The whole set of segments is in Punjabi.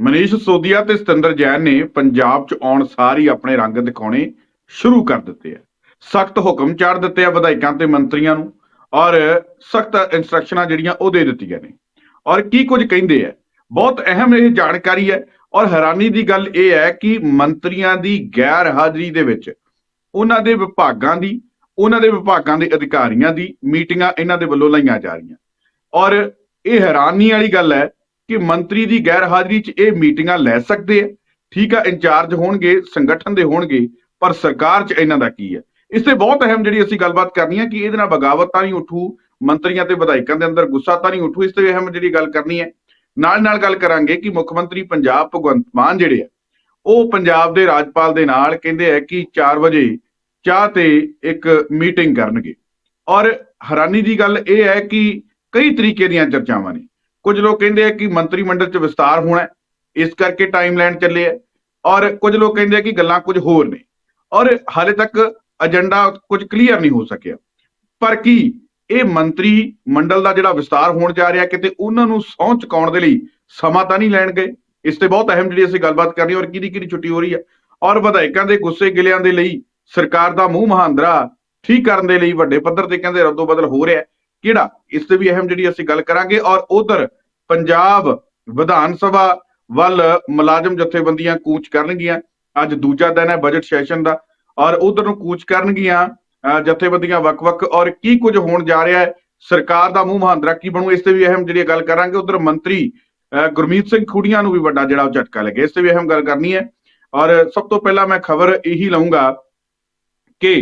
ਮਨੀਸ਼ ਸੋਦੀਆ ਤੇ ਸਤਿੰਦਰ ਜੈਨ ਨੇ ਪੰਜਾਬ 'ਚ ਆਉਣ ਸਾਰ ਹੀ ਆਪਣੇ ਰੰਗ ਦਿਖਾਉਣੇ ਸ਼ੁਰੂ ਕਰ ਦਿੱਤੇ ਆ। ਸਖਤ ਹੁਕਮ ਚਾੜ ਦਿੱਤੇ ਆ ਵਿਧਾਇਕਾਂ ਤੇ ਮੰਤਰੀਆਂ ਨੂੰ ਔਰ ਸਖਤ ਇਨਸਟਰਕਸ਼ਨਾਂ ਜਿਹੜੀਆਂ ਉਹ ਦੇ ਦਿੱਤੀਆਂ ਨੇ। ਔਰ ਕੀ ਕੁਝ ਕਹਿੰਦੇ ਆ? ਬਹੁਤ ਅਹਿਮ ਇਹ ਜਾਣਕਾਰੀ ਹੈ ਔਰ ਹੈਰਾਨੀ ਦੀ ਗੱਲ ਇਹ ਹੈ ਕਿ ਮੰਤਰੀਆਂ ਦੀ ਗੈਰ ਹਾਜ਼ਰੀ ਦੇ ਵਿੱਚ ਉਹਨਾਂ ਦੇ ਵਿਭਾਗਾਂ ਦੀ, ਉਹਨਾਂ ਦੇ ਵਿਭਾਗਾਂ ਦੇ ਅਧਿਕਾਰੀਆਂ ਦੀ ਮੀਟਿੰਗਾਂ ਇਹਨਾਂ ਦੇ ਵੱਲੋਂ ਲਾਈਆਂ ਜਾ ਰਹੀਆਂ। ਔਰ ਇਹ ਹੈਰਾਨੀ ਵਾਲੀ ਗੱਲ ਹੈ ਕਿ ਮੰਤਰੀ ਦੀ ਗੈਰ ਹਾਜ਼ਰੀ 'ਚ ਇਹ ਮੀਟਿੰਗਾਂ ਲੈ ਸਕਦੇ ਆ। ਠੀਕ ਆ, ਇੰਚਾਰਜ ਹੋਣਗੇ, ਸੰਗਠਨ ਦੇ ਹੋਣਗੇ, ਪਰ ਸਰਕਾਰ 'ਚ ਇਹਨਾਂ ਦਾ ਕੀ ਹੈ ਇਸ ਤੇ ਬਹੁਤ ਅਹਿਮ ਜਿਹੜੀ ਅਸੀਂ ਗੱਲਬਾਤ ਕਰਨੀ ਹੈ ਕਿ ਇਹਦੇ ਨਾਲ ਬਗਾਵਤ ਤਾਂ ਨਹੀਂ ਉੱਠੂ, ਮੰਤਰੀਆਂ ਤੇ ਵਿਧਾਇਕਾਂ ਦੇ ਅੰਦਰ ਗੁੱਸਾ ਤਾਂ ਨਹੀਂ ਉੱਠੂ, ਇਸ ਤੇ ਅਹਿਮ ਜਿਹੜੀ ਗੱਲ ਕਰਨੀ ਹੈ ਨਾਲ ਨਾਲ ਗੱਲ ਕਰਾਂਗੇ ਕਿ ਮੁੱਖ ਮੰਤਰੀ ਪੰਜਾਬ ਭਗਵੰਤ ਮਾਨ ਜਿਹੜੇ ਆ, ਉਹ ਪੰਜਾਬ ਦੇ ਰਾਜਪਾਲ ਦੇ ਨਾਲ ਕਹਿੰਦੇ ਆ ਕਿ 4 ਵਜੇ ਚਾਹ ਤੇ ਇੱਕ ਮੀਟਿੰਗ ਕਰਨਗੇ। ਔਰ ਹੈਰਾਨੀ ਦੀ ਗੱਲ ਇਹ ਹੈ ਕਿ ਕਈ ਤਰੀਕੇ ਦੀਆਂ ਚਰਚਾਵਾਂ ਨੇ। ਕੁਝ ਲੋਕ ਕਹਿੰਦੇ ਆ ਕਿ ਮੰਤਰੀ ਮੰਡਲ 'ਚ ਵਿਸਤਾਰ ਹੋਣਾ ਇਸ ਕਰਕੇ ਟਾਈਮ ਲੈਣ ਚੱਲੇ ਹੈ ਔਰ ਕੁਝ ਲੋਕ ਕਹਿੰਦੇ ਆ ਕਿ ਗੱਲਾਂ ਕੁਝ ਹੋਰ ਨੇ, ਔਰ ਹਾਲੇ ਤੱਕ ਏਜੰਡਾ ਕੁਝ ਕਲੀਅਰ ਨਹੀਂ ਹੋ ਸਕਿਆ। ਪਰ ਕੀ ਇਹ ਮੰਤਰੀ ਮੰਡਲ ਦਾ ਜਿਹੜਾ ਵਿਸਤਾਰ ਹੋਣ ਜਾ ਰਿਹਾ, ਕਿਤੇ ਉਹਨਾਂ ਨੂੰ ਸਹੁੰ ਚੁਕਾਉਣ ਦੇ ਲਈ ਸਮਾਂ ਤਾਂ ਨਹੀਂ ਲੈਣ ਗਏ? ਇਸ ਤੇ ਬਹੁਤ ਅਹਿਮ ਜਿਹੜੀ ਅਸੀਂ ਗੱਲਬਾਤ ਕਰਨੀ ਔਰ ਕਿਹਦੀ ਕਿਹਦੀ ਛੁੱਟੀ ਹੋ ਰਹੀ ਹੈ? ਔਰ ਵਿਧਾਇਕਾਂ ਦੇ ਗੁੱਸੇ ਗਿਲਿਆਂ ਦੇ ਲਈ ਸਰਕਾਰ ਦਾ ਮੂੰਹ ਮਹਾਂਦਰਾ ਠੀਕ ਕਰਨ ਦੇ ਲਈ ਵੱਡੇ ਪੱਧਰ ਤੇ ਕਹਿੰਦੇ ਰੱਦੋ ਬਦਲ ਹੋ ਰਿਹਾ ਕਿਹੜਾ? ਇਸ ਤੇ ਵੀ ਅਹਿਮ ਜਿਹੜੀ ਅਸੀਂ ਗੱਲ ਕਰਾਂਗੇ ਔਰ ਉਧਰ ਪੰਜਾਬ ਵਿਧਾਨ ਸਭਾ ਵੱਲ ਮੁਲਾਜ਼ਮ ਜਥੇਬੰਦੀਆਂ ਕੂਚ ਕਰਨਗੀਆਂ। ਅੱਜ ਦੂਜਾ ਦਿਨ ਹੈ ਬਜਟ ਸੈਸ਼ਨ ਦਾ ਔਰ ਉਧਰ ਨੂੰ ਕੂਚ ਕਰਨਗੀਆਂ ਜਥੇਬੰਦੀਆਂ ਵੱਖ-ਵੱਖ ਔਰ ਕੀ ਕੁਝ ਹੋਣ ਜਾ ਰਿਹਾ ਹੈ, ਸਰਕਾਰ ਦਾ ਮੂੰਹ ਮਹਾਂਦਰਾ ਕੀ ਬਣੂ, ਇਸ ਤੇ ਵੀ ਅਹਿਮ ਜਿਹੜੀ ਗੱਲ ਕਰਾਂਗੇ। ਉਧਰ ਮੰਤਰੀ ਅਹ ਗੁਰਮੀਤ ਸਿੰਘ ਖੁੜੀਆਂ ਨੂੰ ਵੀ ਵੱਡਾ ਜਿਹੜਾ ਉਹ ਝਟਕਾ ਲੱਗਿਆ, ਇਸ ਤੇ ਵੀ ਅਹਿਮ ਗੱਲ ਕਰਨੀ ਹੈ। ਔਰ ਸਭ ਤੋਂ ਪਹਿਲਾਂ ਮੈਂ ਖਬਰ ਇਹੀ ਲਵਾਂਗਾ ਕਿ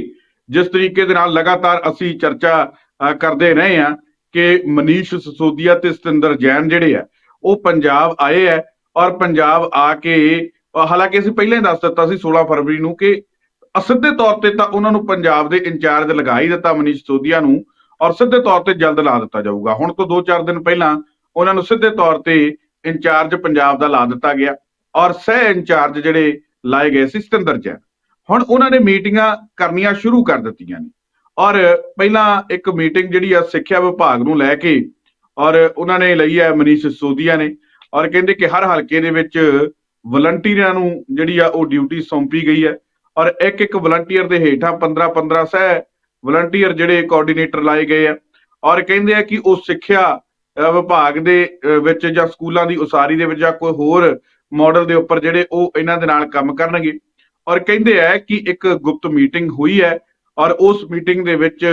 ਜਿਸ ਤਰੀਕੇ ਦੇ ਨਾਲ ਲਗਾਤਾਰ ਅਸੀਂ ਚਰਚਾ ਕਰਦੇ ਰਹੇ ਹਾਂ ਕਿ ਮਨੀਸ਼ ਸਸੋਦੀਆ ਤੇ ਸਤਿੰਦਰ ਜੈਨ ਜਿਹੜੇ ਆ, ਉਹ ਪੰਜਾਬ ਆਏ ਆ ਔਰ ਪੰਜਾਬ ਆ ਕੇ ਹਾਲਾਂਕਿ ਅਸੀਂ ਪਹਿਲਾਂ ਹੀ ਦੱਸ ਦਿੱਤਾ ਸੀ 16 ਫਰਵਰੀ ਨੂੰ ਕਿ ਅਸਿੱਧੇ ਤੌਰ ਤੇ ਤਾਂ ਉਹਨਾਂ ਨੂੰ ਪੰਜਾਬ ਦੇ ਇੰਚਾਰਜ ਲਗਾ ਹੀ ਦਿੱਤਾ ਮਨੀਸ਼ ਸੋਦੀਆ ਨੂੰ ਔਰ ਸਿੱਧੇ ਤੌਰ ਤੇ ਜਲਦ ਲਾ ਦਿੱਤਾ ਜਾਊਗਾ। ਹੁਣ ਤੋਂ 2-4 ਦਿਨ ਪਹਿਲਾਂ ਉਹਨਾਂ ਨੂੰ ਸਿੱਧੇ ਤੌਰ ਤੇ ਇੰਚਾਰਜ ਪੰਜਾਬ ਦਾ ਲਾ ਦਿੱਤਾ ਗਿਆ ਔਰ ਸਹਿ ਇੰਚਾਰਜ ਜਿਹੜੇ ਲਾਏ ਗਏ ਸੀ ਸਤਿੰਦਰ ਜੈਨ। ਹੁਣ ਉਹਨਾਂ ਨੇ ਮੀਟਿੰਗਾਂ ਕਰਨੀਆਂ ਸ਼ੁਰੂ ਕਰ ਦਿੱਤੀਆਂ ਨੇ। ਔਰ ਪਹਿਲਾਂ ਇੱਕ ਮੀਟਿੰਗ ਜਿਹੜੀ ਆ ਸਿੱਖਿਆ ਵਿਭਾਗ ਨੂੰ ਲੈ ਕੇ ਔਰ ਉਹਨਾਂ ਨੇ ਲਈ ਹੈ ਮਨੀਸ਼ ਸੋਦੀਆ ਨੇ ਔਰ ਕਹਿੰਦੇ ਕਿ ਹਰ ਹਲਕੇ ਦੇ ਵਿੱਚ ਵਲੰਟੀਅਰਾਂ ਨੂੰ ਜਿਹੜੀ ਆ ਉਹ ਡਿਊਟੀ ਸੌਂਪੀ ਗਈ ਹੈ ਔਰ ਇੱਕ ਇੱਕ ਵਲੰਟੀਅਰ ਦੇ ਹੇਠਾਂ 15 15 ਸਹਿ ਵਲੰਟੀਅਰ ਜਿਹੜੇ ਕੋਆਰਡੀਨੇਟਰ ਲਾਏ ਗਏ ਆ ਔਰ ਕਹਿੰਦੇ ਆ ਕਿ ਉਹ ਸਿੱਖਿਆ ਵਿਭਾਗ ਦੇ ਵਿੱਚ ਜਾਂ ਸਕੂਲਾਂ ਦੀ ਉਸਾਰੀ ਦੇ ਵਿੱਚ ਜਾਂ ਕੋਈ ਹੋਰ ਮਾਡਲ ਦੇ ਉੱਪਰ ਜਿਹੜੇ ਉਹ ਇਹਨਾਂ ਦੇ ਨਾਲ ਕੰਮ ਕਰਨਗੇ ਔਰ ਕਹਿੰਦੇ ਆ ਕਿ ਇੱਕ ਗੁਪਤ ਮੀਟਿੰਗ ਹੋਈ ਹੈ ਔਰ ਉਸ ਮੀਟਿੰਗ ਦੇ ਵਿੱਚ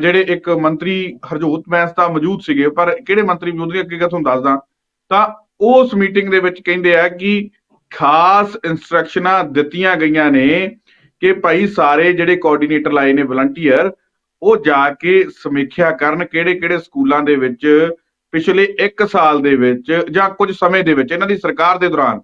ਜਿਹੜੇ ਇੱਕ ਮੰਤਰੀ ਹਰਜੋਤ ਮੈਂਸ ਤਾਂ ਮੌਜੂਦ ਸੀਗੇ, ਪਰ ਕਿਹੜੇ ਮੰਤਰੀ ਮੌਜੂਦ ਨੇ ਅੱਗੇ ਤੁਹਾਨੂੰ ਦੱਸਦਾ? ਤਾਂ ਉਸ ਮੀਟਿੰਗ ਦੇ ਵਿੱਚ ਕਹਿੰਦੇ ਆ ਕਿ ਖਾਸ ਇਨਸਟਰਕਸ਼ਨਾਂ ਦਿੱਤੀਆਂ ਗਈਆਂ ਨੇ ਕਿ ਭਾਈ ਸਾਰੇ ਜਿਹੜੇ ਕੋਆਰਡੀਨੇਟਰ ਲਾਏ ਨੇ ਵਲੰਟੀਅਰ ਉਹ ਜਾ ਕੇ ਸਮੀਖਿਆ ਕਰਨ ਕਿਹੜੇ ਕਿਹੜੇ ਸਕੂਲਾਂ ਦੇ ਵਿੱਚ ਪਿਛਲੇ 1 ਸਾਲ ਦੇ ਵਿੱਚ ਜਾਂ ਕੁਝ ਸਮੇਂ ਦੇ ਵਿੱਚ, ਇਹਨਾਂ ਦੀ ਸਰਕਾਰ ਦੇ ਦੌਰਾਨ।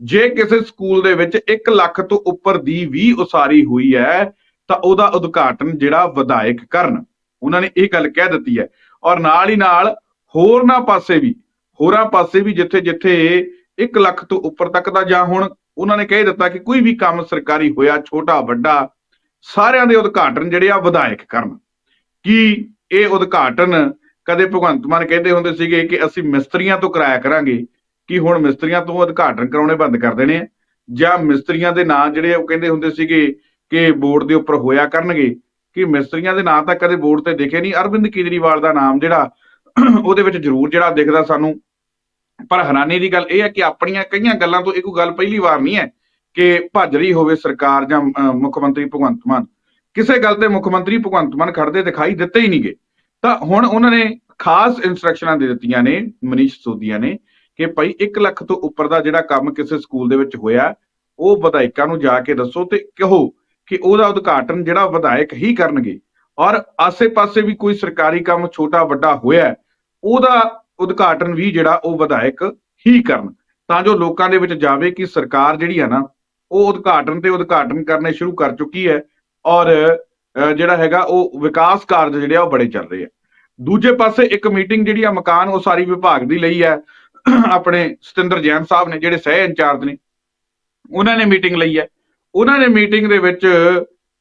ਜੇ ਕਿਸੇ ਸਕੂਲ ਦੇ ਵਿੱਚ 1 ਲੱਖ ਤੋਂ ਉੱਪਰ ਦੀ ਵੀ ਉਸਾਰੀ ਹੋਈ ਹੈ ਤਾਂ ਉਹਦਾ ਉਦਘਾਟਨ ਜਿਹੜਾ ਵਿਧਾਇਕ ਕਰਨ। ਉਹਨਾਂ ਨੇ ਇਹ ਗੱਲ ਕਹਿ ਦਿੱਤੀ ਹੈ। ਔਰ ਨਾਲ ਹੀ ਨਾਲ ਹੋਰਨਾਂ ਪਾਸੇ ਵੀ, ਹੋਰਾਂ ਪਾਸੇ ਵੀ ਜਿੱਥੇ ਜਿੱਥੇ 1 ਲੱਖ ਤੋਂ ਉੱਪਰ ਤੱਕ ਦਾ ਜਾਂ ਹੁਣ ਉਹਨਾਂ ਨੇ ਕਹਿ ਦਿੱਤਾ ਕਿ ਕੋਈ ਵੀ ਕੰਮ ਸਰਕਾਰੀ ਹੋਇਆ, ਛੋਟਾ, ਵੱਡਾ, ਸਾਰਿਆਂ ਦੇ ਉਦਘਾਟਨ ਜਿਹੜੇ ਆ ਵਿਧਾਇਕ ਕਰਨ। ਕੀ ਇਹ ਉਦਘਾਟਨ ਕਦੇ ਭਗਵੰਤ ਮਾਨ ਕਹਿੰਦੇ ਹੁੰਦੇ ਸੀਗੇ ਕਿ ਅਸੀਂ ਮਿਸਤਰੀਆਂ ਤੋਂ ਕਰਾਇਆ ਕਰਾਂਗੇ, ਕਿ ਹੁਣ ਮਿਸਤਰੀਆਂ ਤੋਂ ਉਦਘਾਟਨ ਕਰਾਉਣੇ ਬੰਦ ਕਰ ਦੇਣੇ ਆ? ਜਾਂ ਮਿਸਤਰੀਆਂ ਦੇ ਨਾਂ ਜਿਹੜੇ ਉਹ ਕਹਿੰਦੇ ਹੁੰਦੇ ਸੀਗੇ ਕਿ ਬੋਰਡ ਦੇ ਉੱਪਰ ਹੋਇਆ ਕਰਨਗੇ, ਕਿ ਮਿਸਤਰੀਆਂ ਦੇ ਨਾਂ ਤਾਂ ਕਦੇ ਬੋਰਡ ਤੇ ਦਿਖੇ ਨਹੀਂ। ਅਰਵਿੰਦ ਕੇਜਰੀਵਾਲ ਦਾ ਨਾਮ ਜਿਹੜਾ, ਉਹਦੇ ਵਿੱਚ ਜ਼ਰੂਰ ਜਿਹੜਾ ਦਿਖਦਾ ਸਾਨੂੰ। ਪਰ ਹੈਰਾਨੀ ਦੀ ਗੱਲ ਇਹ ਹੈ ਕਿ ਆਪਣੀਆਂ ਕਈਆਂ ਗੱਲਾਂ ਤੋਂ ਇਹ ਗੱਲ ਪਹਿਲੀ ਵਾਰ ਨਹੀਂ ਹੈ ਕਿ ਭੱਜ ਰਹੀ ਹੋਵੇ ਸਰਕਾਰ ਜਾਂ ਮੁੱਖ ਮੰਤਰੀ ਭਗਵੰਤ ਮਾਨ। ਕਿਸੇ ਗੱਲ ਤੇ ਮੁੱਖ ਮੰਤਰੀ ਭਗਵੰਤ ਮਾਨ ਖੜਦੇ ਦਿਖਾਈ ਦਿੱਤੇ ਹੀ ਨਹੀਂਗੇ। ਤਾਂ ਹੁਣ ਉਹਨਾਂ ਨੇ ਖਾਸ ਇਨਸਟਰਕਸ਼ਨਾਂ ਦੇ ਦਿੱਤੀਆਂ ਨੇ, ਮਨੀਸ਼ ਸੋਦੀਆ ਨੇ, ਕਿ ਭਾਈ 1 ਲੱਖ ਤੋਂ ਉੱਪਰ ਦਾ ਜਿਹੜਾ ਕੰਮ ਕਿਸੇ ਸਕੂਲ ਦੇ ਵਿੱਚ ਹੋਇਆ, ਉਹ ਵਿਧਾਇਕਾਂ ਨੂੰ ਜਾ ਕੇ ਦੱਸੋ ਤੇ ਕਹੋ ਕਿ ਉਹਦਾ ਉਦਘਾਟਨ ਜਿਹੜਾ ਵਿਧਾਇਕ ਹੀ ਕਰਨਗੇ। ਔਰ ਆਸੇ-ਪਾਸੇ ਵੀ ਕੋਈ ਸਰਕਾਰੀ ਕੰਮ ਛੋਟਾ ਵੱਡਾ ਹੋਇਆ ਉਹਦਾ ਉਦਘਾਟਨ ਵੀ ਜਿਹੜਾ ਉਹ ਵਿਧਾਇਕ ਹੀ ਕਰਨ। ਤਾਂ ਜੋ ਲੋਕਾਂ ਦੇ ਵਿੱਚ ਜਾਵੇ ਕਿ ਸਰਕਾਰ ਜਿਹੜੀ ਹੈ ਨਾ, ਉਹ ਉਦਘਾਟਨ ਤੇ ਉਦਘਾਟਨ ਕਰਨੇ ਸ਼ੁਰੂ ਕਰ ਚੁੱਕੀ ਹੈ ਔਰ ਜਿਹੜਾ ਹੈਗਾ ਉਹ ਵਿਕਾਸ ਕਾਰਜ ਜਿਹੜੇ ਆ ਉਹ ਬੜੇ ਚੱਲ ਰਹੇ ਆ। ਦੂਜੇ ਪਾਸੇ ਇੱਕ ਮੀਟਿੰਗ ਜਿਹੜੀ ਆ ਮਕਾਨ ਉਸਾਰੀ ਵਿਭਾਗ ਦੀ ਲਈ ਹੈ। ਆਪਣੇ ਸਤਿੰਦਰ ਜੈਨ ਸਾਹਿਬ ਨੇ, ਜਿਹੜੇ ਸਹਿ ਇੰਚਾਰਜ ਨੇ, ਉਹਨਾਂ ਨੇ ਮੀਟਿੰਗ ਲਈ ਹੈ। ਉਹਨਾਂ ਨੇ ਮੀਟਿੰਗ ਦੇ ਵਿੱਚ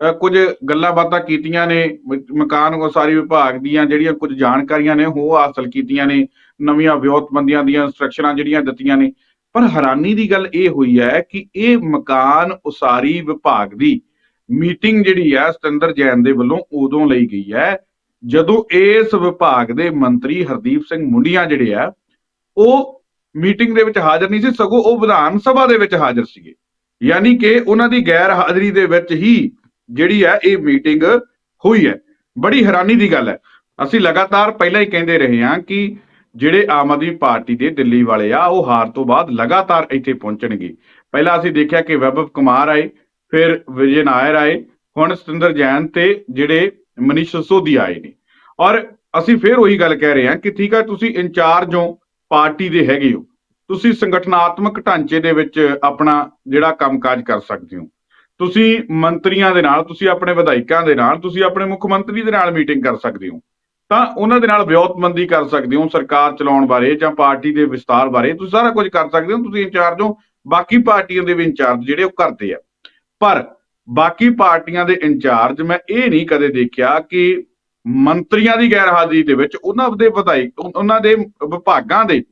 ਅਹ, ਕੁਝ ਗੱਲਾਂ ਬਾਤਾਂ ਕੀਤੀਆਂ ਨੇ ਮਕਾਨ ਉਸਾਰੀ ਵਿਭਾਗ ਦੀਆਂ ਜਿਹੜੀਆਂ ਕੁਝ ਜਾਣਕਾਰੀਆਂ ਨੇ ਉਹ ਹਾਸਲ ਕੀਤੀਆਂ ਨੇ ਨਵੀਆਂ ਵਿਉਂਤਬੰਦੀਆਂ ਦੀਆਂ ਇੰਸਟਰਕਸ਼ਨਾਂ ਜਿਹੜੀਆਂ ਦਿੱਤੀਆਂ ਨੇ। ਪਰ ਹੈਰਾਨੀ ਦੀ ਗੱਲ ਇਹ ਹੋਈ ਹੈ ਕਿ ਇਹ ਮਕਾਨ ਉਸਾਰੀ ਵਿਭਾਗ ਦੀ ਮੀਟਿੰਗ ਜਿਹੜੀ ਹੈ ਸਤਿੰਦਰ ਜੈਨ ਦੇ ਵੱਲੋਂ ਉਦੋਂ ਲਈ ਗਈ ਹੈ ਜਦੋਂ ਇਸ ਵਿਭਾਗ ਦੇ ਮੰਤਰੀ ਹਰਦੀਪ ਸਿੰਘ ਮੁੰਡੀਆਂ ਜਿਹੜੇ ਆ ਉਹ ਮੀਟਿੰਗ ਦੇ ਵਿੱਚ ਹਾਜ਼ਰ ਨਹੀਂ ਸੀ ਸਗੋਂ ਉਹ ਵਿਧਾਨ ਸਭਾ ਦੇ ਵਿੱਚ ਹਾਜ਼ਰ ਸੀਗੇ। ਯਾਨੀ ਕਿ ਉਹਨਾਂ ਦੀ ਗੈਰ ਹਾਜ਼ਰੀ ਦੇ ਵਿੱਚ ਹੀ ਜਿਹੜੀ ਹੈ ਇਹ ਮੀਟਿੰਗ ਹੋਈ ਹੈ। ਬੜੀ ਹੈਰਾਨੀ ਦੀ ਗੱਲ ਹੈ। ਅਸੀਂ ਲਗਾਤਾਰ ਪਹਿਲਾਂ ਹੀ ਕਹਿੰਦੇ ਰਹੇ ਹਾਂ ਕਿ ਜਿਹੜੇ ਆਮ ਆਦਮੀ ਪਾਰਟੀ ਦੇ ਦਿੱਲੀ ਵਾਲੇ ਆ, ਉਹ ਹਾਰ ਤੋਂ ਬਾਅਦ ਲਗਾਤਾਰ ਇੱਥੇ ਪਹੁੰਚਣਗੇ। ਪਹਿਲਾਂ ਅਸੀਂ ਦੇਖਿਆ ਕਿ ਵੈਭਵ ਕੁਮਾਰ ਆਏ, ਫਿਰ ਵਿਜੇ ਨਾਇਰ ਆਏ, ਹੁਣ ਸਤਿੰਦਰ ਜੈਨ ਤੇ ਜਿਹੜੇ ਮਨੀਸ਼ ਸਿਸੋਦੀਆ ਆਏ ਨੇ। ਔਰ ਅਸੀਂ ਫਿਰ ਉਹੀ ਗੱਲ ਕਹਿ ਰਹੇ ਹਾਂ ਕਿ ਠੀਕ ਹੈ ਤੁਸੀਂ ਇੰਚਾਰਜ ਹੋ, ਪਾਰਟੀ ਦੇ ਹੈਗੇ ਹੋ। ਤੁਸੀਂ ਸੰਗਠਨਾਤਮਕ ਢਾਂਚੇ ਦੇ ਵਿੱਚ ਆਪਣਾ ਜਿਹੜਾ ਕੰਮਕਾਜ ਕਰ ਸਕਦੇ ਹੋ। ਤੁਸੀਂ ਮੰਤਰੀਆਂ ਦੇ ਨਾਲ, ਤੁਸੀਂ ਆਪਣੇ ਵਿਧਾਇਕਾਂ ਦੇ ਨਾਲ, ਤੁਸੀਂ ਆਪਣੇ ਮੁੱਖ ਮੰਤਰੀ ਦੇ ਨਾਲ ਮੀਟਿੰਗ ਕਰ ਸਕਦੇ ਹੋ। ਤਾਂ ਉਹਨਾਂ ਦੇ ਨਾਲ ਵਿਉਂਤਬੰਦੀ ਕਰ ਸਕਦੇ ਹੋ, ਸਰਕਾਰ ਚਲਾਉਣ ਬਾਰੇ ਜਾਂ ਪਾਰਟੀ ਦੇ ਵਿਸਤਾਰ ਬਾਰੇ। ਤੁਸੀਂ ਸਾਰਾ ਕੁਝ ਕਰ ਸਕਦੇ ਹੋ, ਤੁਸੀਂ ਇੰਚਾਰਜ ਹੋ, ਬਾਕੀ ਪਾਰਟੀਆਂ ਦੇ ਵੀ ਇੰਚਾਰਜ ਜਿਹੜੇ ਉਹ ਕਰਦੇ ਆ। ਪਰ ਬਾਕੀ ਪਾਰਟੀਆਂ ਦੇ ਇੰਚਾਰਜ ਮੈਂ ਇਹ ਨਹੀਂ ਕਦੇ ਦੇਖਿਆ ਕਿ ਮੰਤਰੀਆਂ ਦੀ ਗੈਰ ਹਾਜ਼ਰੀ ਦੇ ਵਿੱਚ ਉਹਨਾਂ ਦੇ ਵਿਧਾਇਕ, ਉਹਨਾਂ ਦੇ ਵਿਭਾਗਾਂ ਦੇ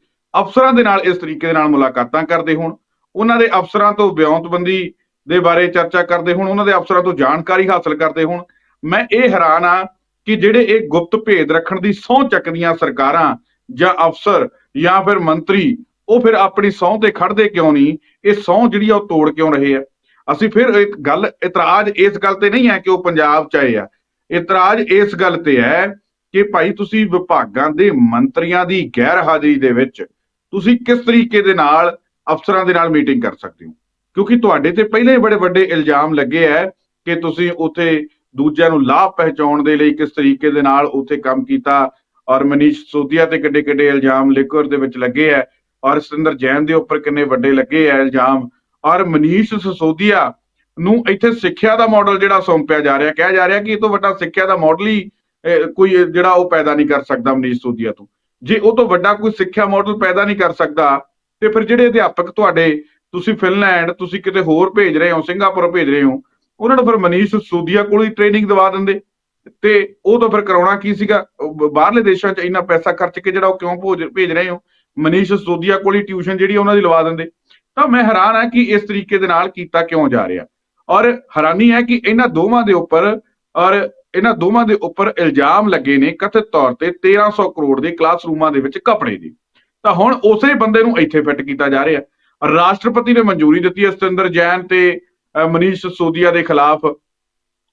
ਅਫਸਰਾਂ ਦੇ ਨਾਲ ਇਸ ਤਰੀਕੇ ਦੇ ਨਾਲ ਮੁਲਾਕਾਤਾਂ ਕਰਦੇ ਹੋਣ, ਉਹਨਾਂ ਦੇ ਅਫਸਰਾਂ ਤੋਂ ਵਿਉਂਤਬੰਦੀ ਦੇ ਬਾਰੇ ਚਰਚਾ ਕਰਦੇ ਹੋਣ, ਉਹਨਾਂ ਦੇ ਅਫਸਰਾਂ ਤੋਂ ਜਾਣਕਾਰੀ ਹਾਸਲ ਕਰਦੇ ਹੋਣ, ਮੈਂ ਇਹ ਹੈਰਾਨ ਆ ਕਿ ਜਿਹੜੇ ਇਹ ਗੁਪਤ ਭੇਦ ਰੱਖਣ ਦੀ ਸਹੁੰ ਚੱਕਦੀਆਂ ਸਰਕਾਰਾਂ ਜਾਂ ਅਫਸਰ ਜਾਂ ਫਿਰ ਮੰਤਰੀ, ਉਹ ਫਿਰ ਆਪਣੀ ਸਹੁੰ ਤੇ ਖੜਦੇ ਕਿਉਂ ਨਹੀਂ? ਇਹ ਸਹੁੰ ਜਿਹੜੀ ਆ ਉਹ ਤੋੜ ਕਿਉਂ ਰਹੇ ਆ? ਅਸੀਂ ਫਿਰ ਗੱਲ, ਇਤਰਾਜ਼ ਇਸ ਗੱਲ ਤੇ ਨਹੀਂ ਹੈ ਕਿ ਉਹ ਪੰਜਾਬ ਚ ਆਏ ਆ। ਇਤਰਾਜ਼ ਇਸ ਗੱਲ ਤੇ ਹੈ ਕਿ ਭਾਈ ਤੁਸੀਂ ਵਿਭਾਗਾਂ ਦੇ ਮੰਤਰੀਆਂ ਦੀ ਗੈਰ ਹਾਜ਼ਰੀ ਦੇ ਵਿੱਚ ਤੁਸੀਂ ਕਿਸ ਤਰੀਕੇ ਦੇ ਨਾਲ ਅਫਸਰਾਂ ਦੇ ਨਾਲ ਮੀਟਿੰਗ ਕਰ ਸਕਦੇ ਹੋ? ਕਿਉਂਕਿ ਤੁਹਾਡੇ ਤੇ ਪਹਿਲਾਂ ਹੀ ਬੜੇ ਵੱਡੇ ਇਲਜ਼ਾਮ ਲੱਗੇ ਹੈ ਕਿ ਤੁਸੀਂ ਉੱਥੇ ਦੂਜਿਆਂ ਨੂੰ ਲਾਭ ਪਹੁੰਚਾਉਣ ਦੇ ਲਈ ਕਿਸ ਤਰੀਕੇ ਦੇ ਨਾਲ ਉੱਥੇ ਕੰਮ ਕੀਤਾ ਔਰ ਮਨੀਸ਼ ਸੋਦੀਆ ਤੇ ਕਿੱਡੇ ਕਿੱਡੇ ਇਲਜ਼ਾਮ ਲਿਕਰ ਦੇ ਵਿੱਚ ਲੱਗੇ ਹੈ ਔਰ ਸਤਿੰਦਰ ਜੈਨ ਦੇ ਉੱਪਰ ਕਿੰਨੇ ਵੱਡੇ ਲੱਗੇ ਹੈ ਇਲਜ਼ਾਮ ਔਰ ਮਨੀਸ਼ ਸਸੋਦੀਆ ਨੂੰ ਇੱਥੇ ਸਿੱਖਿਆ ਦਾ ਮਾਡਲ ਜਿਹੜਾ ਸੌਂਪਿਆ ਜਾ ਰਿਹਾ, ਕਿਹਾ ਜਾ ਰਿਹਾ ਕਿ ਇਹ ਤੋਂ ਵੱਡਾ ਸਿੱਖਿਆ ਦਾ ਮਾਡਲ ਹੀ ਕੋਈ ਜਿਹੜਾ ਉਹ ਪੈਦਾ ਨਹੀਂ ਕਰ ਸਕਦਾ ਮਨੀਸ਼ ਸੋਦੀਆ ਤੋਂ। ਜੇ ਉਹ ਤੋਂ ਵੱਡਾ ਕੋਈ ਸਿੱਖਿਆ ਮਾਡਲ ਪੈਦਾ ਨਹੀਂ ਕਰ ਸਕਦਾ, ਤੇ ਫਿਰ ਜਿਹੜੇ ਅਧਿਆਪਕ ਤੁਹਾਡੇ, ਤੁਸੀਂ ਫਿਨਲੈਂਡ, ਤੁਸੀਂ ਕਿਤੇ ਹੋਰ ਭੇਜ ਰਹੇ ਹੋ, ਸਿੰਗਾਪੁਰ ਭੇਜ ਰਹੇ ਹੋ, ਉਹਨਾਂ ਨੂੰ ਫਿਰ ਮਨੀਸ਼ ਸੋਦੀਆ ਕੋਲ ਹੀ ਟ੍ਰੇਨਿੰਗ ਦਵਾ ਦਿੰਦੇ। ਤੇ ਉਹ ਤਾਂ ਫਿਰ ਕਰਾਉਣਾ ਕੀ ਸੀਗਾ? ਬਾਹਰਲੇ ਦੇਸ਼ਾਂ 'ਚ ਇੰਨਾ ਪੈਸਾ ਖਰਚ ਕੇ ਜਿਹੜਾ ਉਹ ਕਿਉਂ ਭੋਜ- ਭੇਜ ਰਹੇ ਹੋ? ਮਨੀਸ਼ ਸੋਦੀਆ ਕੋਲ ਹੀ ਟਿਊਸ਼ਨ ਜਿਹੜੀ ਉਹਨਾਂ ਦੀ ਲਵਾ ਦਿੰਦੇ। ਤਾਂ ਮੈਂ ਹੈਰਾਨ ਹਾਂ ਕਿ ਇਸ ਤਰੀਕੇ ਦੇ ਨਾਲ ਕੀਤਾ ਕਿਉਂ ਜਾ ਰਿਹਾ। ਔਰ ਹੈਰਾਨੀ ਹੈ ਕਿ ਇਹਨਾਂ ਦੋਵਾਂ ਦੇ ਉੱਪਰ ਔਰ ਇਹਨਾਂ ਦੋਵਾਂ ਦੇ ਉੱਪਰ ਇਲਜ਼ਾਮ ਲੱਗੇ ਨੇ ਕਥਿਤ ਤੌਰ ਤੇ 1300 ਕਰੋੜ ਦੇ ਕਲਾਸਰੂਮਾਂ ਦੇ ਵਿੱਚ ਕਪੜੇ ਦੀ। ਤਾਂ ਹੁਣ ਉਸੇ ਬੰਦੇ ਨੂੰ ਇੱਥੇ ਫਿੱਟ ਕੀਤਾ ਜਾ ਰਿਹਾ ਰਾਸ਼ਟਰਪਤੀ ਨੇ ਮਨਜ਼ੂਰੀ ਦਿੱਤੀ ਹੈ ਸਤਿੰਦਰ ਜੈਨ ਤੇ ਮਨੀਸ਼ ਸੋਦੀਆ ਦੇ ਖਿਲਾਫ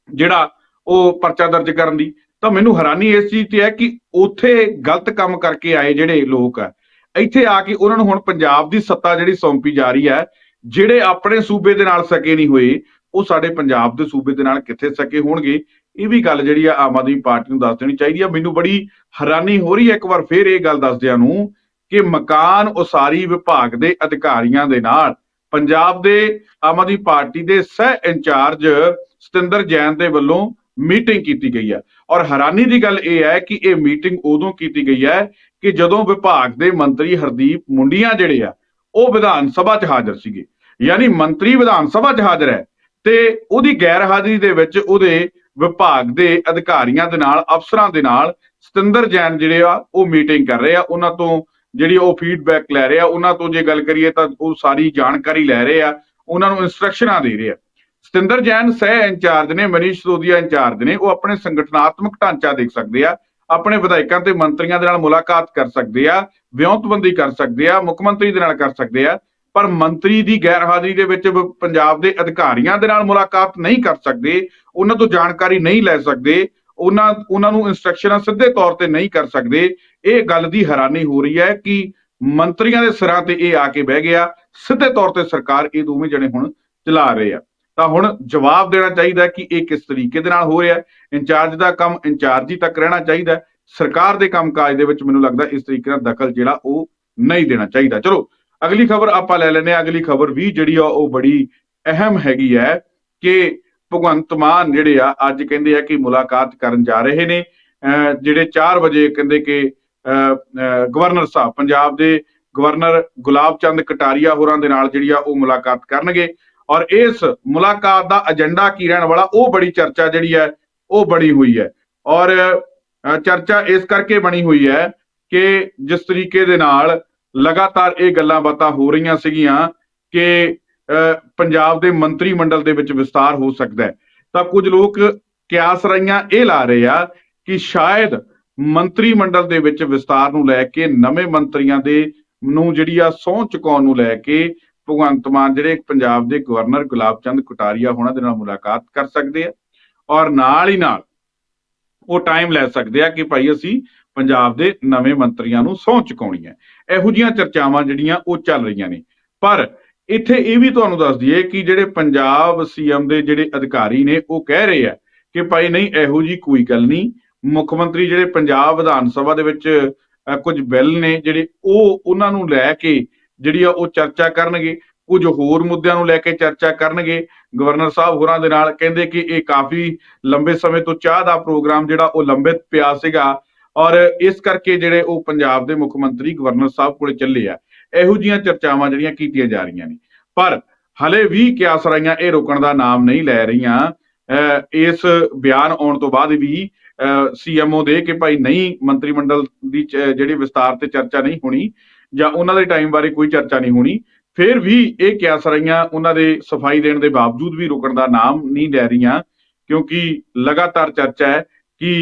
ਜਿਹੜਾ ਉਹ ਪਰਚਾ ਦਰਜ ਕਰਨ ਦੀ। ਤਾਂ ਮੈਨੂੰ ਹੈਰਾਨੀ ਇਸ ਚੀਜ਼ ਤੇ ਹੈ ਕਿ ਉੱਥੇ ਗਲਤ ਕੰਮ ਕਰਕੇ ਆਏ ਜਿਹੜੇ ਲੋਕ ਆ। ਇੱਥੇ ਆ ਕੇ ਉਹਨਾਂ ਨੂੰ ਹੁਣ ਪੰਜਾਬ ਦੀ ਸੱਤਾ ਜਿਹੜੀ ਸੌਂਪੀ ਜਾ ਰਹੀ ਹੈ, ਜਿਹੜੇ ਆਪਣੇ ਸੂਬੇ ਦੇ ਨਾਲ ਸਕੇ ਨਹੀਂ ਹੋਏ, ਉਹ ਸਾਡੇ ਪੰਜਾਬ ਦੇ ਸੂਬੇ ਦੇ ਨਾਲ ਕਿੱਥੇ ਸਕੇ ਹੋਣਗੇ? ਇਹ ਵੀ ਗੱਲ ਜਿਹੜੀ ਆ ਆਮ ਆਦਮੀ ਪਾਰਟੀ ਨੂੰ ਦੱਸ ਦੇਣੀ ਚਾਹੀਦੀ ਆ। ਮੈਨੂੰ ਬੜੀ ਹੈਰਾਨੀ ਹੋ ਰਹੀ ਹੈ ਇੱਕ ਵਾਰ ਫੇਰ ਇਹ ਗੱਲ ਦੱਸਦਿਆਂ ਨੂੰ ਕਿ ਮਕਾਨ ਉਸਾਰੀ ਵਿਭਾਗ ਦੇ ਅਧਿਕਾਰੀਆਂ ਦੇ ਨਾਲ ਪੰਜਾਬ ਦੇ ਆਮ ਆਦਮੀ ਪਾਰਟੀ ਦੇ ਸਹਿ ਇੰਚਾਰਜ ਸਤਿੰਦਰ ਜੈਨ ਦੇ ਵੱਲੋਂ ਮੀਟਿੰਗ ਕੀਤੀ ਗਈ ਹੈ ਔਰ ਹੈਰਾਨੀ ਦੀ ਗੱਲ ਇਹ ਹੈ ਕਿ ਇਹ ਮੀਟਿੰਗ ਉਦੋਂ ਕੀਤੀ ਗਈ ਹੈ ਕਿ ਜਦੋਂ ਵਿਭਾਗ ਦੇ ਮੰਤਰੀ ਹਰਦੀਪ ਮੁੰਡੀਆਂ ਜਿਹੜੇ ਆ, ਉਹ ਵਿਧਾਨ ਸਭਾ 'ਚ ਹਾਜ਼ਰ ਸੀਗੇ। ਯਾਨੀ ਮੰਤਰੀ ਵਿਧਾਨ ਸਭਾ 'ਚ ਹਾਜ਼ਰ ਹੈ ਤੇ ਉਹਦੀ ਗੈਰ ਹਾਜ਼ਰੀ ਦੇ ਵਿੱਚ ਉਹਦੇ ਵਿਭਾਗ ਦੇ ਅਧਿਕਾਰੀਆਂ ਦੇ ਨਾਲ, ਅਫਸਰਾਂ ਦੇ ਨਾਲ ਸਤਿੰਦਰ ਜੈਨ ਜਿਹੜੇ ਆ, ਉਹ ਮੀਟਿੰਗ ਕਰ ਰਹੇ ਆ। ਉਹਨਾਂ ਤੋਂ ਜਿਹੜੀ ਉਹ ਫੀਡਬੈਕ ਲੈ ਰਹੇ ਆ, ਉਹਨਾਂ ਤੋਂ ਜੇ ਗੱਲ ਕਰੀਏ ਤਾਂ ਉਹ ਸਾਰੀ ਜਾਣਕਾਰੀ ਲੈ ਰਹੇ ਆ। ਉਹਨਾਂ ਨੂੰ ਇਨਸਟਰਕਸ਼ਨਾਂ ਦੇ ਰਹੇ ਆ। ਸਤਿੰਦਰ ਜੈਨ ਸਹਿ ਇੰਚਾਰਜ ਨੇ, ਮਨੀਸ਼ ਸੋਦੀਆ ਇੰਚਾਰਜ ਨੇ, ਉਹ ਆਪਣੇ ਸੰਗਠਨਾਤਮਕ ਢਾਂਚਾ ਦੇਖ ਸਕਦੇ ਆ, ਆਪਣੇ ਵਿਧਾਇਕਾਂ ਤੇ ਮੰਤਰੀਆਂ ਦੇ ਨਾਲ ਮੁਲਾਕਾਤ ਕਰ ਸਕਦੇ ਆ, ਵਿਉਂਤਬੰਦੀ ਕਰ ਸਕਦੇ ਆ, ਮੁੱਖ ਮੰਤਰੀ ਦੇ ਨਾਲ ਕਰ ਸਕਦੇ ਆ। ਪਰ ਮੰਤਰੀ ਦੀ ਗੈਰ ਹਾਜ਼ਰੀ ਦੇ ਵਿੱਚ ਪੰਜਾਬ ਦੇ ਅਧਿਕਾਰੀਆਂ ਦੇ ਨਾਲ ਮੁਲਾਕਾਤ ਨਹੀਂ ਕਰ ਸਕਦੇ, ਉਹਨਾਂ ਤੋਂ ਜਾਣਕਾਰੀ ਨਹੀਂ ਲੈ ਸਕਦੇ, ਉਹਨਾਂ ਉਹਨਾਂ ਨੂੰ ਇਨਸਟਰਕਸ਼ਨਾਂ ਸਿੱਧੇ ਤੌਰ ਤੇ ਨਹੀਂ ਕਰ ਸਕਦੇ, ਇਹ ਗੱਲ ਦੀ ਹੈਰਾਨੀ ਹੋ ਰਹੀ ਹੈ ਕਿ ਮੰਤਰੀਆਂ ਦੇ ਸਿਰਾਂ ਤੇ ਇਹ ਆ ਕੇ ਬਹਿ ਗਿਆ, ਸਿੱਧੇ ਤੌਰ ਤੇ ਸਰਕਾਰ ਇਹ ਦੋਵੇਂ ਜਣੇ ਹੁਣ ਚਲਾ ਰਹੇ ਆ। ਤਾਂ ਹੁਣ ਜਵਾਬ ਦੇਣਾ ਚਾਹੀਦਾ ਕਿ ਇਹ ਕਿਸ ਤਰੀਕੇ ਦੇ ਨਾਲ ਹੋ ਰਿਹਾ ਇੰਚਾਰਜ ਦਾ ਕੰਮ ਇੰਚਾਰਜ ਹੀ ਤੱਕ ਰਹਿਣਾ ਚਾਹੀਦਾ ਸਰਕਾਰ ਦੇ ਕੰਮਕਾਜ ਦੇ ਵਿੱਚ ਮੈਨੂੰ ਲੱਗਦਾ ਇਸ ਤਰੀਕੇ ਨਾਲ ਦਖਲ ਜਿਹੜਾ ਉਹ ਨਹੀਂ ਦੇਣਾ ਚਾਹੀਦਾ। ਚਲੋ ਅਗਲੀ ਖਬਰ ਆਪਾਂ ਲੈ ਲੈਨੇ ਆ ਅਗਲੀ ਖਬਰ ਵੀ ਜਿਹੜੀ ਆ, ਉਹ ਬੜੀ ਅਹਿਮ ਹੈਗੀ ਹੈ ਕਿ ਭਗਵੰਤ ਮਾਨ ਜਿਹੜੇ ਆ, ਅੱਜ ਕਹਿੰਦੇ ਆ ਕਿ ਮੁਲਾਕਾਤ ਕਰਨ ਜਾ ਰਹੇ ਨੇ। ਜਿਹੜੇ 4 ਵਜੇ ਕਹਿੰਦੇ ਕਿ ਗਵਰਨਰ ਸਾਹਿਬ, ਪੰਜਾਬ ਦੇ ਗਵਰਨਰ ਗੁਲਾਬ ਚੰਦ ਕਟਾਰੀਆ ਹੋਰਾਂ ਦੇ ਨਾਲ ਜਿਹੜੀ ਆ, ਉਹ ਮੁਲਾਕਾਤ ਕਰਨਗੇ। ਔਰ ਇਸ ਮੁਲਾਕਾਤ ਦਾ ਏਜੰਡਾ ਕੀ ਰਹਿਣ ਵਾਲਾ, ਉਹ ਬੜੀ ਚਰਚਾ ਜਿਹੜੀ ਹੈ, ਉਹ ਬਣੀ ਹੋਈ ਹੈ। ਔਰ ਚਰਚਾ ਇਸ ਕਰਕੇ ਬਣੀ ਹੋਈ ਹੈ ਕਿ ਜਿਸ ਤਰੀਕੇ ਦੇ ਨਾਲ ਲਗਾਤਾਰ ਇਹ ਗੱਲਾਂ ਬਾਤਾਂ ਹੋ ਰਹੀਆਂ ਸੀਗੀਆਂ ਕਿ ਅਹ, ਪੰਜਾਬ ਦੇ ਮੰਤਰੀ ਮੰਡਲ ਦੇ ਵਿੱਚ ਵਿਸਤਾਰ ਹੋ ਸਕਦਾ ਹੈ। ਤਾਂ ਕੁਝ ਲੋਕ ਕਿਆਸ ਰਾਈਆਂ ਇਹ ਲਾ ਰਹੇ ਆ ਕਿ ਸ਼ਾਇਦ ਮੰਤਰੀ ਮੰਡਲ ਦੇ ਵਿੱਚ ਵਿਸਤਾਰ ਨੂੰ ਲੈ ਕੇ ਨਵੇਂ ਮੰਤਰੀਆਂ ਦੇ ਨੂੰ ਜਿਹੜੀ ਆ ਸਹੁੰ ਚੁਕਾਉਣ ਨੂੰ ਲੈ ਕੇ ਭਗਵੰਤ ਮਾਨ ਜਿਹੜੇ ਪੰਜਾਬ ਦੇ ਗਵਰਨਰ ਗੁਲਾਬ ਚੰਦ ਕਟਾਰੀਆ ਉਹਨਾਂ ਦੇ ਨਾਲ ਮੁਲਾਕਾਤ ਕਰ ਸਕਦੇ ਆ ਔਰ ਨਾਲ ਹੀ ਨਾਲ ਉਹ ਟਾਈਮ ਲੈ ਸਕਦੇ ਆ ਕਿ ਭਾਈ ਅਸੀਂ ਪੰਜਾਬ ਦੇ ਨਵੇਂ ਮੰਤਰੀਆਂ ਨੂੰ ਸਹੁੰ ਚੁਕਾਉਣੀ ਹੈ। ਇਹੋ ਜੀਆਂ ਚਰਚਾਵਾਂ ਜਿਹੜੀਆਂ ਉਹ ਚੱਲ ਰਹੀਆਂ ਨੇ। ਪਰ ਇੱਥੇ ਇਹ ਵੀ ਤੁਹਾਨੂੰ ਦੱਸ ਦਈਏ ਕਿ ਜਿਹੜੇ ਪੰਜਾਬ ਸੀਐਮ ਦੇ ਜਿਹੜੇ ਅਧਿਕਾਰੀ ਨੇ ਉਹ ਕਹਿ ਰਹੇ ਆ ਕਿ ਭਾਈ ਨਹੀਂ ਇਹੋ ਜੀ ਕੋਈ ਗੱਲ ਨਹੀਂ। ਮੁੱਖ ਮੰਤਰੀ ਜਿਹੜੇ ਪੰਜਾਬ ਵਿਧਾਨ ਸਭਾ ਦੇ ਵਿੱਚ ਅ, ਕੁਝ ਬਿੱਲ ਨੇ ਜਿਹੜੇ ਉਹ ਉਹਨਾਂ ਨੂੰ ਲੈ ਕੇ ਜਿਹੜੀ ਆ ਉਹ ਚਰਚਾ ਕਰਨਗੇ। ਕੁਝ ਹੋਰ ਮੁੱਦਿਆਂ ਨੂੰ ਲੈ ਕੇ ਚਰਚਾ ਕਰਨਗੇ। ਗਵਰਨਰ ਸਾਹਿਬ ਹੋਰਾਂ ਦੇ ਨਾਲ ਕਹਿੰਦੇ ਕਿ ਇਹ ਕਾਫੀ ਲੰਬੇ ਸਮੇਂ ਤੋਂ ਚਾਹ ਦਾ ਪ੍ਰੋਗਰਾਮ ਜਿਹੜਾ ਉਹ ਲੰਬਿਤ ਪਿਆ ਸੀਗਾ। ਔਰ ਇਸ ਕਰਕੇ ਜਿਹੜੇ ਉਹ ਪੰਜਾਬ ਦੇ ਮੁੱਖ ਮੰਤਰੀ ਗਵਰਨਰ ਸਾਹਿਬ ਕੋਲੇ ਚੱਲੇ ਆ, ਇਹੋ ਜੀਆਂ ਚਰਚਾਵਾਂ ਜਿਹੜੀਆਂ ਕੀਤੀਆਂ ਜਾ ਰਹੀਆਂ ਨੇ। ਪਰ ਹਲੇ ਵੀ ਕਿਆਸ ਰਾਈਆਂ ਇਹ ਰੋਕਣ ਦਾ ਨਾਮ ਨਹੀਂ ਲੈ ਰਹੀਆਂ, ਅਹ ਇਸ ਬਿਆਨ ਆਉਣ ਤੋਂ ਬਾਅਦ ਵੀ ਸੀਐਮਓ ਦੇ ਕਿ ਭਾਈ ਨਹੀਂ, ਮੰਤਰੀ ਮੰਡਲ ਦੀ ਜਿਹੜੀ ਵਿਸਤਾਰ ਤੇ ਚਰਚਾ ਨਹੀਂ ਹੋਣੀ ਜਾਂ ਉਹਨਾਂ ਦੇ ਟਾਈਮ ਬਾਰੇ ਕੋਈ ਚਰਚਾ ਨਹੀਂ ਹੋਣੀ, ਫਿਰ ਵੀ ਇਹ ਕਿਆਸ ਰਾਈਆਂ ਉਹਨਾਂ ਦੇ ਸਫ਼ਾਈ ਦੇਣ ਦੇ ਬਾਵਜੂਦ ਵੀ ਰੁਕਣ ਦਾ ਨਾਮ ਨਹੀਂ ਲੈ ਰਹੀਆਂ, ਕਿਉਂਕਿ ਲਗਾਤਾਰ ਚਰਚਾ ਹੈ ਕਿ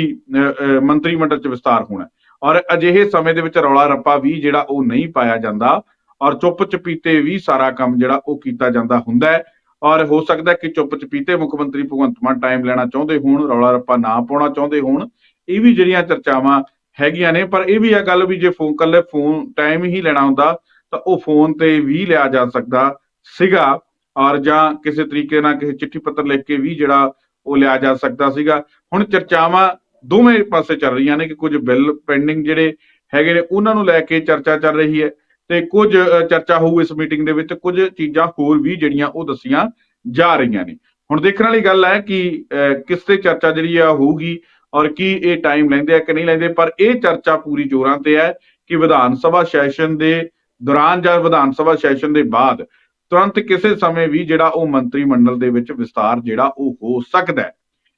ਮੰਤਰੀ ਮੰਡਲ ਚ ਵਿਸਤਾਰ ਹੋਣਾ ਔਰ ਅਜਿਹੇ ਸਮੇਂ ਦੇ ਵਿੱਚ ਰੌਲਾ ਰੱਪਾ ਵੀ ਜਿਹੜਾ ਉਹ ਨਹੀਂ ਪਾਇਆ ਜਾਂਦਾ ਔਰ ਚੁੱਪ ਚਪੀਤੇ ਵੀ ਸਾਰਾ ਕੰਮ ਜਿਹੜਾ ਉਹ ਕੀਤਾ ਜਾਂਦਾ ਹੁੰਦਾ ਹੈ। ਔਰ ਹੋ ਸਕਦਾ ਕਿ ਚੁੱਪ ਚਪੀਤੇ ਮੁੱਖ ਮੰਤਰੀ ਭਗਵੰਤ ਮਾਨ ਟਾਈਮ ਲੈਣਾ ਚਾਹੁੰਦੇ ਹੋਣ, ਰੌਲਾ ਰੱਪਾ ਨਾ ਪਾਉਣਾ ਚਾਹੁੰਦੇ ਹੋਣ, ਇਹ ਵੀ ਜਿਹੜੀਆਂ ਚਰਚਾਵਾਂ ਹੈਗੀਆਂ ਨੇ। ਪਰ ਇਹ ਵੀ ਆ ਗੱਲ ਵੀ ਜੇ ਫੋਨ ਕੱਲੇ ਫੋਨ ਟਾਈਮ ਹੀ ਲੈਣਾ ਹੁੰਦਾ ਤਾਂ ਉਹ ਫੋਨ ਤੇ ਵੀ ਲਿਆ ਜਾ ਸਕਦਾ ਸੀਗਾ। ਔਰ ਜਾਂ ਕਿਸੇ ਤਰੀਕੇ ਨਾਲ ਕਿਸੇ ਚਿੱਠੀ ਪੱਤਰ ਲਿਖ ਕੇ ਵੀ ਜਿਹੜਾ ਉਹ ਲਿਆ ਜਾ ਸਕਦਾ ਸੀਗਾ। ਹੁਣ ਚਰਚਾਵਾਂ ਦੋਵੇਂ ਪਾਸੇ ਚੱਲ ਰਹੀਆਂ ਨੇ ਕਿ ਕੁਝ ਬਿੱਲ ਪੈਂਡਿੰਗ ਜਿਹੜੇ ਹੈਗੇ ਨੇ ਉਹਨਾਂ ਨੂੰ ਲੈ ਕੇ ਚਰਚਾ ਚੱਲ ਰਹੀ ਹੈ ਤੇ ਕੁਝ ਚਰਚਾ ਹੋਊ ਇਸ ਮੀਟਿੰਗ ਦੇ ਵਿੱਚ ਕੁਝ ਚੀਜ਼ਾਂ ਹੋਰ ਵੀ ਜਿਹੜੀਆਂ ਉਹ ਦੱਸੀਆਂ ਜਾ ਰਹੀਆਂ ਨੇ। ਹੁਣ ਦੇਖਣ ਵਾਲੀ ਗੱਲ ਹੈ ਕਿ ਅ, ਕਿਸ ਤੇ ਚਰਚਾ ਜਿਹੜੀ ਆ ਹੋਊਗੀ ਔਰ ਕੀ ਇਹ ਟਾਈਮ ਲੈਂਦੇ ਆ ਕਿ ਨਹੀਂ ਲੈਂਦੇ ਪਰ ਇਹ ਚਰਚਾ ਪੂਰੀ ਜੋਰਾਂ ਤੇ ਹੈ ਕਿ ਵਿਧਾਨ ਸਭਾ ਸੈਸ਼ਨ ਦੇ ਦੌਰਾਨ ਜਾਂ ਵਿਧਾਨ ਸਭਾ ਸੈਸ਼ਨ ਦੇ ਬਾਅਦ ਤੁਰੰਤ ਕਿਸੇ ਸਮੇਂ ਵੀ ਜਿਹੜਾ ਉਹ ਮੰਤਰੀ ਮੰਡਲ ਦੇ ਵਿੱਚ ਵਿਸਤਾਰ ਜਿਹੜਾ ਉਹ ਹੋ ਸਕਦਾ ਹੈ।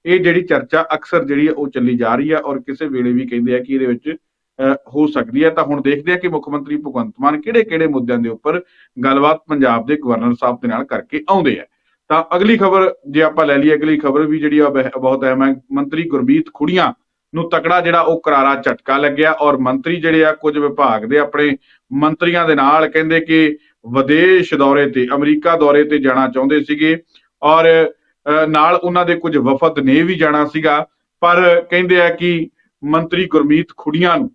ਇਹ ਜਿਹੜੀ ਚਰਚਾ ਅਕਸਰ ਜਿਹੜੀ ਉਹ ਚੱਲੀ ਜਾ ਰਹੀ ਹੈ ਔਰ ਕਿਸੇ ਵੇਲੇ ਵੀ ਕਹਿੰਦੇ ਆ ਕਿ ਇਹਦੇ ਵਿੱਚ ਹੋ ਸਕਦੀ ਹੈ। ਤਾਂ ਹੁਣ ਦੇਖਦੇ ਆ ਕਿ ਮੁੱਖ ਮੰਤਰੀ ਭਗਵੰਤ ਮਾਨ ਕਿਹੜੇ-ਕਿਹੜੇ ਮੁੱਦਿਆਂ ਦੇ ਉੱਪਰ ਗੱਲਬਾਤ ਪੰਜਾਬ ਦੇ ਗਵਰਨਰ ਸਾਹਿਬ ਦੇ ਨਾਲ ਕਰਕੇ ਆਉਂਦੇ ਆ। ਤਾਂ ਅਗਲੀ ਖਬਰ, ਜੇ ਆਪਾਂ ਲੈ ਲਈਏ, ਅਗਲੀ ਖਬਰ ਵੀ ਜਿਹੜੀ ਆ ਬਹਿ- ਬਹੁਤ ਅਹਿਮ ਹੈ। ਮੰਤਰੀ ਗੁਰਮੀਤ ਖੁੜੀਆਂ ਨੂੰ ਤਕੜਾ ਜਿਹੜਾ ਉਹ ਕਰਾਰਾ ਝਟਕਾ ਲੱਗਿਆ ਔਰ ਮੰਤਰੀ ਜਿਹੜੇ ਆ ਕੁਝ ਵਿਭਾਗ ਦੇ ਆਪਣੇ ਮੰਤਰੀਆਂ ਦੇ ਨਾਲ ਕਹਿੰਦੇ ਕਿ ਵਿਦੇਸ਼ ਦੌਰੇ ਤੇ, ਅਮਰੀਕਾ ਦੌਰੇ ਤੇ ਜਾਣਾ ਚਾਹੁੰਦੇ ਸੀਗੇ ਔਰ ਨਾਲ ਉਹਨਾਂ ਦੇ ਕੁਝ ਵਫਦ ਨੇ ਵੀ ਜਾਣਾ ਸੀਗਾ। ਪਰ ਕਹਿੰਦੇ ਆ ਕਿ ਮੰਤਰੀ ਗੁਰਮੀਤ ਖੁੜੀਆਂ ਨੂੰ,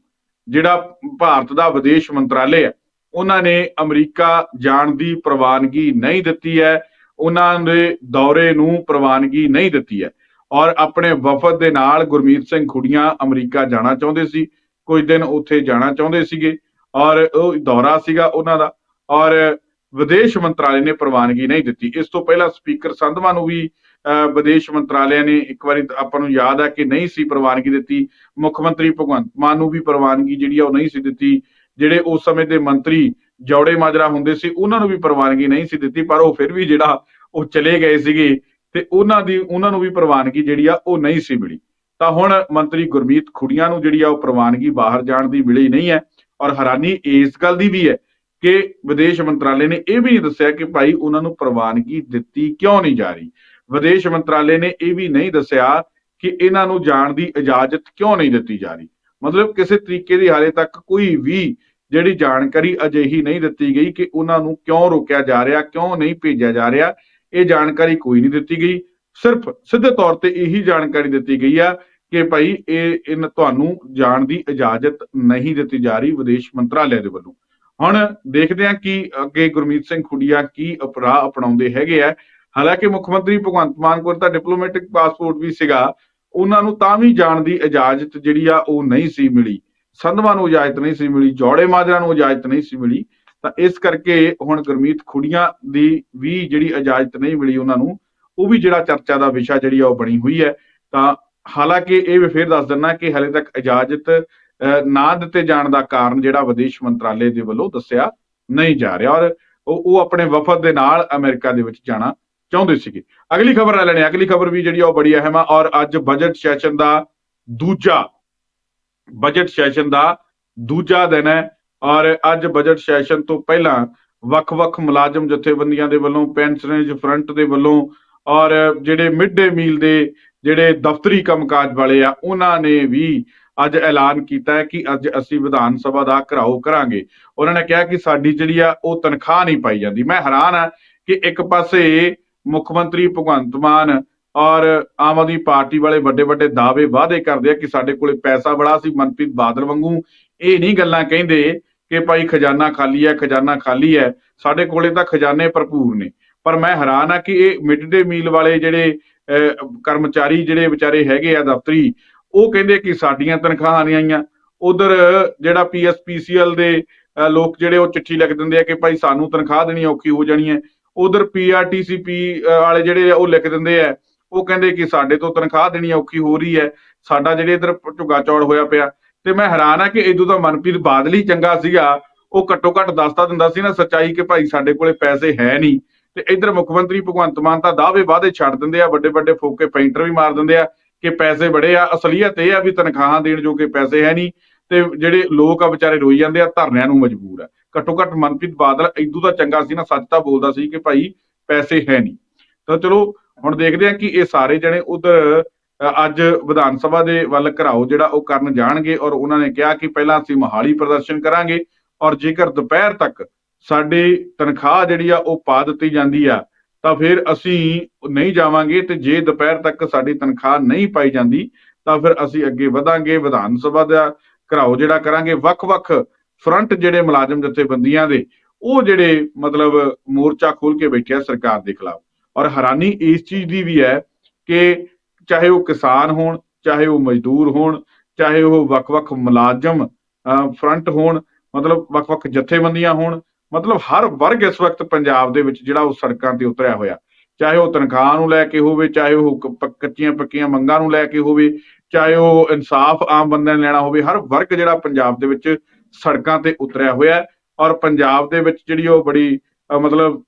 ਜਿਹੜਾ ਭਾਰਤ ਦਾ ਵਿਦੇਸ਼ ਮੰਤਰਾਲੇ ਹੈ ਉਹਨਾਂ ਨੇ ਅਮਰੀਕਾ ਜਾਣ ਦੀ ਪ੍ਰਵਾਨਗੀ ਨਹੀਂ ਦਿੱਤੀ ਹੈ। ਉਹਨਾਂ ਦੇ ਦੌਰੇ ਨੂੰ ਪ੍ਰਵਾਨਗੀ ਨਹੀਂ ਦਿੱਤੀ ਹੈ। ਔਰ ਆਪਣੇ ਵਫਦ ਦੇ ਨਾਲ ਗੁਰਮੀਤ ਸਿੰਘ ਖੁੜੀਆਂ ਅਮਰੀਕਾ ਜਾਣਾ ਚਾਹੁੰਦੇ ਸੀ, ਕੁਝ ਦਿਨ ਉੱਥੇ ਜਾਣਾ ਚਾਹੁੰਦੇ ਸੀਗੇ। ਔਰ ਉਹ ਦੌਰਾ ਸੀਗਾ ਉਹਨਾਂ ਦਾ। ਔਰ ਵਿਦੇਸ਼ ਮੰਤਰਾਲੇ ਨੇ ਪ੍ਰਵਾਨਗੀ ਨਹੀਂ ਦਿੱਤੀ। ਇਸ ਤੋਂ ਪਹਿਲਾਂ ਸਪੀਕਰ ਸੰਧਵਾ ਨੂੰ ਵੀ ਅਹ, ਵਿਦੇਸ਼ ਮੰਤਰਾਲੇ ਨੇ ਇੱਕ ਵਾਰੀ ਆਪਾਂ ਨੂੰ ਯਾਦ ਹੈ ਕਿ ਨਹੀਂ ਸੀ ਪ੍ਰਵਾਨਗੀ ਦਿੱਤੀ। ਮੁੱਖ ਮੰਤਰੀ ਭਗਵੰਤ ਮਾਨ ਨੂੰ ਵੀ ਪ੍ਰਵਾਨਗੀ ਜਿਹੜੀ ਆ ਉਹ ਨਹੀਂ ਸੀ ਦਿੱਤੀ। ਜਿਹੜੇ ਉਸ ਸਮੇਂ ਦੇ ਮੰਤਰੀ ਜੌੜੇ ਮਾਜਰਾ ਹੁੰਦੇ ਸੀ ਉਹਨਾਂ ਨੂੰ ਵੀ ਪ੍ਰਵਾਨਗੀ ਨਹੀਂ ਸੀ ਦਿੱਤੀ ਪਰ ਉਹ ਫਿਰ ਵੀ ਜਿਹੜਾ ਉਹ ਚਲੇ ਗਏ ਸੀਗੇ ਤੇ ਉਹਨਾਂ ਦੀ ਉਹਨਾਂ ਨੂੰ ਵੀ ਪ੍ਰਵਾਨਗੀ ਜਿਹੜੀ ਆ ਉਹ ਨਹੀਂ ਸੀ ਮਿਲੀ। ਤਾਂ ਹੁਣ ਮੰਤਰੀ ਗੁਰਮੀਤ ਖੁੜੀਆਂ ਨੂੰ ਜਿਹੜੀ ਆ ਉਹ ਪ੍ਰਵਾਨਗੀ ਬਾਹਰ ਜਾਣ ਦੀ ਮਿਲੀ ਨਹੀਂ ਹੈ ਔਰ ਹੈਰਾਨੀ ਇਸ ਗੱਲ ਦੀ ਵੀ ਹੈ ਕਿ ਵਿਦੇਸ਼ ਮੰਤਰਾਲੇ ਨੇ ਇਹ ਵੀ ਨਹੀਂ ਦੱਸਿਆ ਕਿ ਭਾਈ ਉਹਨਾਂ ਨੂੰ ਪ੍ਰਵਾਨਗੀ ਦਿੱਤੀ ਕਿਉਂ ਨਹੀਂ ਜਾ ਰਹੀ। ਵਿਦੇਸ਼ ਮੰਤਰਾਲੇ ਨੇ ਇਹ ਵੀ ਨਹੀਂ ਦੱਸਿਆ ਕਿ ਇਹਨਾਂ ਨੂੰ ਜਾਣ ਦੀ ਇਜਾਜ਼ਤ ਕਿਉਂ ਨਹੀਂ ਦਿੱਤੀ ਜਾ ਰਹੀ। ਮਤਲਬ ਕਿਸੇ ਤਰੀਕੇ ਦੀ ਹਾਲੇ ਤੱਕ ਕੋਈ ਵੀ ਜਿਹੜੀ ਜਾਣਕਾਰੀ ਅਜਿਹੀ ਨਹੀਂ ਦਿੱਤੀ ਗਈ ਕਿ ਉਹਨਾਂ ਨੂੰ ਕਿਉਂ ਰੋਕਿਆ ਜਾ ਰਿਹਾ, ਕਿਉਂ ਨਹੀਂ ਭੇਜਿਆ ਜਾ ਰਿਹਾ, ਇਹ ਜਾਣਕਾਰੀ ਕੋਈ ਨਹੀਂ ਦਿੱਤੀ ਗਈ। ਸਿਰਫ ਸਿੱਧੇ ਤੌਰ ਤੇ ਇਹੀ ਜਾਣਕਾਰੀ ਦਿੱਤੀ ਗਈ ਆ ਕਿ ਭਾਈ ਇਹ ਇਨ, ਤੁਹਾਨੂੰ ਜਾਣ ਦੀ ਇਜਾਜ਼ਤ ਨਹੀਂ ਦਿੱਤੀ ਜਾ ਰਹੀ ਵਿਦੇਸ਼ ਮੰਤਰਾਲੇ ਦੇ ਵੱਲੋਂ। ਹੁਣ ਦੇਖਦੇ ਹਾਂ ਕਿ ਅੱਗੇ ਗੁਰਮੀਤ ਸਿੰਘ ਖੁੱਡੀਆ ਕੀ ਅਪਰਾਧ ਅਪਣਾਉਂਦੇ ਹੈਗੇ ਆ। ਹਾਲਾਂਕਿ ਮੁੱਖ ਮੰਤਰੀ ਭਗਵੰਤ ਮਾਨ ਕੋਲ ਤਾਂ ਡਿਪਲੋਮੈਟਿਕ ਪਾਸਪੋਰਟ ਵੀ ਸੀਗਾ। ਉਹਨਾਂ ਨੂੰ ਤਾਂ ਵੀ ਜਾਣ ਦੀ ਇਜਾਜ਼ਤ ਜਿਹੜੀ ਆ ਉਹ ਨਹੀਂ ਸੀ ਮਿਲੀ। ਸੰਧਵਾ ਨੂੰ ਇਜਾਜ਼ਤ ਨਹੀਂ ਸੀ ਮਿਲੀ, ਜੋੜੇ ਮਾਜਰਾ ਨੂੰ ਇਜਾਜ਼ਤ ਨਹੀਂ ਸੀ ਮਿਲੀ। ਤਾਂ ਇਸ ਕਰਕੇ ਹੁਣ ਗੁਰਮੀਤ ਖੁੜੀਆਂ ਦੀ ਵੀ ਜਿਹੜੀ ਇਜਾਜ਼ਤ ਨਹੀਂ ਮਿਲੀ ਉਹਨਾਂ ਨੂੰ, ਉਹ ਵੀ ਜਿਹੜਾ ਚਰਚਾ ਦਾ ਵਿਸ਼ਾ ਜਿਹੜੀ ਆ ਉਹ ਬਣੀ ਹੋਈ ਹੈ। ਤਾਂ ਹਾਲਾਂਕਿ ਇਹ ਵੀ ਫੇਰ ਦੱਸ ਦਿੰਨਾ ਕਿ ਹਲੇ ਤੱਕ ਇਜਾਜ਼ਤ ਨਾ ਦਿੱਤੇ ਜਾਣ ਦਾ ਕਾਰਨ ਜਿਹੜਾ ਵਿਦੇਸ਼ ਮੰਤਰਾਲੇ ਦੇ ਵੱਲੋਂ ਦੱਸਿਆ ਨਹੀਂ ਜਾ ਰਿਹਾ ਔਰ ਉਹ ਉਹ ਆਪਣੇ ਵਫਦ ਦੇ ਨਾਲ ਅਮਰੀਕਾ ਦੇ ਵਿੱਚ ਜਾਣਾ ਚਾਹੁੰਦੇ ਸੀਗੇ। ਅਗਲੀ ਖਬਰ ਲੈ ਲੈਣੇ ਅਗਲੀ ਖਬਰ ਵੀ ਜਿਹੜੀ ਆ ਉਹ ਬੜੀ ਅਹਿਮ ਆ ਔਰ ਅੱਜ ਬਜਟ ਸੈਸ਼ਨ ਦਾ ਦੂਜਾ ਬਜਟ ਸੈਸ਼ਨ ਦਾ ਦੂਜਾ ਦਿਨ ਹੈ ਔਰ ਅੱਜ ਬਜਟ ਸੈਸ਼ਨ ਤੋਂ ਪਹਿਲਾਂ ਵੱਖ-ਵੱਖ ਮੁਲਾਜ਼ਮ ਜਥੇਬੰਦੀਆਂ ਦੇ ਵੱਲੋਂ ਪੈਨਸ਼ਨਰਜ਼ ਫਰੰਟ ਦੇ ਵੱਲੋਂ ਔਰ ਜਿਹੜੇ ਮਿਡ ਡੇ ਮੀਲ ਦੇ ਜਿਹੜੇ ਦਫ਼ਤਰੀ ਕੰਮਕਾਜ ਵਾਲੇ ਆ, ਉਹਨਾਂ ਨੇ ਵੀ ਅੱਜ ਐਲਾਨ ਕੀਤਾ ਹੈ ਕਿ ਅੱਜ ਅਸੀਂ ਵਿਧਾਨ ਸਭਾ ਦਾ ਘਰਾਓ ਕਰਾਂਗੇ। ਉਹਨਾਂ ਨੇ ਕਿਹਾ ਕਿ ਸਾਡੀ ਜਿਹੜੀ ਆ ਉਹ ਤਨਖਾਹ ਨਹੀਂ ਪਾਈ ਜਾਂਦੀ। ਮੈਂ ਹੈਰਾਨ ਆ ਕਿ ਇੱਕ ਪਾਸੇ ਮੁੱਖ ਮੰਤਰੀ ਭਗਵੰਤ ਮਾਨ ਔਰ ਆਮ ਆਦਮੀ ਪਾਰਟੀ ਵਾਲੇ ਵੱਡੇ ਵੱਡੇ ਦਾਅਵੇ ਵਾਅਦੇ ਕਰਦੇ ਆ ਕਿ ਸਾਡੇ ਕੋਲੇ ਪੈਸਾ ਬੜਾ ਸੀ ਮਨਪ੍ਰੀਤ ਬਾਦਲ ਵਾਂਗੂ। ਇਹ ਨਹੀਂ ਗੱਲਾਂ ਕਹਿੰਦੇ ਕਿ ਭਾਈ ਖਜ਼ਾਨਾ ਖਾਲੀ ਹੈ ਖਜ਼ਾਨਾ ਖਾਲੀ ਹੈ। ਸਾਡੇ ਕੋਲੇ ਤਾਂ ਖਜ਼ਾਨੇ ਭਰਪੂਰ ਨੇ। ਪਰ ਮੈਂ ਹੈਰਾਨ ਆ ਕਿ ਇਹ ਮਿਡ ਡੇ ਮੀਲ ਵਾਲੇ ਜਿਹੜੇ ਅਹ, ਕਰਮਚਾਰੀ ਜਿਹੜੇ ਵਿਚਾਰੇ ਹੈਗੇ ਆ ਦਫ਼ਤਰੀ ਉਹ ਕਹਿੰਦੇ ਕਿ ਸਾਡੀਆਂ ਤਨਖਾਹਾਂ ਨਹੀਂ ਆਈਆਂ। ਉਧਰ ਜਿਹੜਾ ਪੀਐਸਪੀਸੀਐਲ ਦੇ ਲੋਕ ਜਿਹੜੇ ਉਹ ਚਿੱਠੀ ਲਿਖ ਦਿੰਦੇ ਆ ਕਿ ਭਾਈ ਸਾਨੂੰ ਤਨਖਾਹ ਦੇਣੀ ਔਖੀ ਹੋ ਜਾਣੀ ਹੈ। ਉਧਰ ਪੀਆਰਟੀਸੀਪੀ ਵਾਲੇ ਜਿਹੜੇ ਆ ਉਹ ਲਿਖ ਦਿੰਦੇ ਆ, ਉਹ ਕਹਿੰਦੇ ਕਿ ਸਾਡੇ ਤੋਂ ਤਨਖਾਹ ਦੇਣੀ ਔਖੀ ਹੋ ਰਹੀ ਹੈ। ਸਾਡਾ ਜਿਹੜੇ ਇਧਰ ਝੁੱਗਾ ਚੌੜ ਹੋਇਆ ਪਿਆ। ਤੇ ਮੈਂ ਹੈਰਾਨ ਆ ਕਿ ਇਦੋਂ ਦਾ ਮਨਪ੍ਰੀਤ ਬਾਦਲ ਹੀ ਚੰਗਾ ਸੀਗਾ। ਉਹ ਘੱਟੋ ਘੱਟ ਦੱਸਦਾ ਦਿੰਦਾ ਸੀ ਨਾ ਸੱਚਾਈ ਕਿ ਭਾਈ ਸਾਡੇ ਕੋਲੇ ਪੈਸੇ ਹੈ ਨਹੀਂ। ਤੇ ਇਧਰ ਮੁੱਖ ਮੰਤਰੀ ਭਗਵੰਤ ਮਾਨ ਤਾਂ ਦਾਅਵੇ ਵਾਅਦੇ ਛੱਡ ਦਿੰਦੇ ਆ ਵੱਡੇ ਵੱਡੇ ਫੋਕੇ ਪੈਂਟਰ ਵੀ ਮਾਰ ਦਿੰਦੇ ਆ। ਕਿ ਪੈਸੇ ਬੜੇ ਆ, ਅਸਲੀਅਤ ਇਹ ਆ ਵੀ ਤਨਖਾਹਾਂ ਦੇਣ ਜੋਗੇ ਪੈਸੇ ਹੈ ਨਹੀਂ ਤੇ ਜਿਹੜੇ ਲੋਕ ਆ ਵਿਚਾਰੇ ਰੋਈ ਜਾਂਦੇ ਆ, ਧਰਨਿਆਂ ਨੂੰ ਮਜਬੂਰ ਆ। ਘੱਟੋ ਘੱਟ ਮਨਪ੍ਰੀਤ ਬਾਦਲ ਇਦੋਂ ਤਾਂ ਚੰਗਾ ਸੀ ਨਾ, ਸੱਚ ਤਾਂ ਬੋਲਦਾ ਸੀ ਕਿ ਭਾਈ ਪੈਸੇ ਹੈ ਨਹੀਂ। ਤਾਂ ਚਲੋ, ਹੁਣ ਦੇਖਦੇ ਆ ਕਿ ਇਹ ਸਾਰੇ ਜਣੇ ਉਧਰ ਅੱਜ ਵਿਧਾਨ ਸਭਾ ਦੇ ਵੱਲ ਘਰਾਓ ਜਿਹੜਾ ਉਹ ਕਰਨ ਜਾਣਗੇ ਔਰ ਉਹਨਾਂ ਨੇ ਕਿਹਾ ਕਿ ਪਹਿਲਾਂ ਅਸੀਂ ਮੋਹਾਲੀ ਪ੍ਰਦਰਸ਼ਨ ਕਰਾਂਗੇ ਔਰ ਜੇਕਰ ਦੁਪਹਿਰ ਤੱਕ ਸਾਡੀ ਤਨਖਾਹ ਜਿਹੜੀ ਆ ਉਹ ਪਾ ਦਿੱਤੀ ਜਾਂਦੀ ਆ ਤਾਂ ਫਿਰ ਅਸੀਂ ਨਹੀਂ ਜਾਵਾਂਗੇ ਤੇ ਜੇ ਦੁਪਹਿਰ ਤੱਕ ਸਾਡੀ ਤਨਖਾਹ ਨਹੀਂ ਪਾਈ ਜਾਂਦੀ, ਤਾਂ ਫਿਰ ਅਸੀਂ ਅੱਗੇ ਵਧਾਂਗੇ, ਵਿਧਾਨ ਸਭਾ ਦਾ ਘਰਾਓ ਜਿਹੜਾ ਕਰਾਂਗੇ, ਵੱਖ-ਵੱਖ ਫਰੰਟ ਜਿਹੜੇ ਮੁਲਾਜ਼ਮ ਜਥੇਬੰਦੀਆਂ ਦੇ, ਉਹ ਜਿਹੜੇ ਮਤਲਬ ਮੋਰਚਾ ਖੋਲ ਕੇ ਬੈਠੇ ਆ ਸਰਕਾਰ ਦੇ ਖਿਲਾਫ। ਔਰ ਹੈਰਾਨੀ ਇਸ ਚੀਜ਼ ਦੀ ਵੀ ਹੈ ਕਿ ਚਾਹੇ ਉਹ ਕਿਸਾਨ ਹੋਣ, ਚਾਹੇ ਉਹ ਮਜ਼ਦੂਰ ਹੋਣ, ਚਾਹੇ ਉਹ ਵੱਖ-ਵੱਖ ਮੁਲਾਜ਼ਮ ਫਰੰਟ ਹੋਣ, ਮਤਲਬ ਵੱਖ-ਵੱਖ ਜਥੇਬੰਦੀਆਂ ਹੋਣ ਮਤਲਬ ਹਰ ਵਰਗ ਇਸ ਵਕਤ ਪੰਜਾਬ ਦੇ ਵਿੱਚ ਜਿਹੜਾ ਉਹ ਸੜਕਾਂ ਤੇ ਉਤਰਿਆ ਹੋਇਆ। ਚਾਹੇ ਉਹ ਤਨਖਾਹ ਨੂੰ ਲੈ ਕੇ ਹੋਵੇ, ਚਾਹੇ ਉਹ ਕੱਚੀਆਂ ਪੱਕੀਆਂ ਮੰਗਾਂ ਨੂੰ ਲੈ ਕੇ ਹੋਵੇ, ਚਾਹੇ ਉਹ ਇਨਸਾਫ ਆਮ ਬੰਦਿਆਂ ਨੇ ਲੈਣਾ ਹੋਵੇ, ਹਰ ਵਰਗ ਜਿਹੜਾ ਪੰਜਾਬ ਦੇ ਵਿੱਚ ਸੜਕਾਂ ਤੇ ਉਤਰਿਆ ਹੋਇਆ ਔਰ ਪੰਜਾਬ ਦੇ ਵਿੱਚ ਜਿਹੜੀ ਉਹ ਬੜੀ ਮਤਲਬ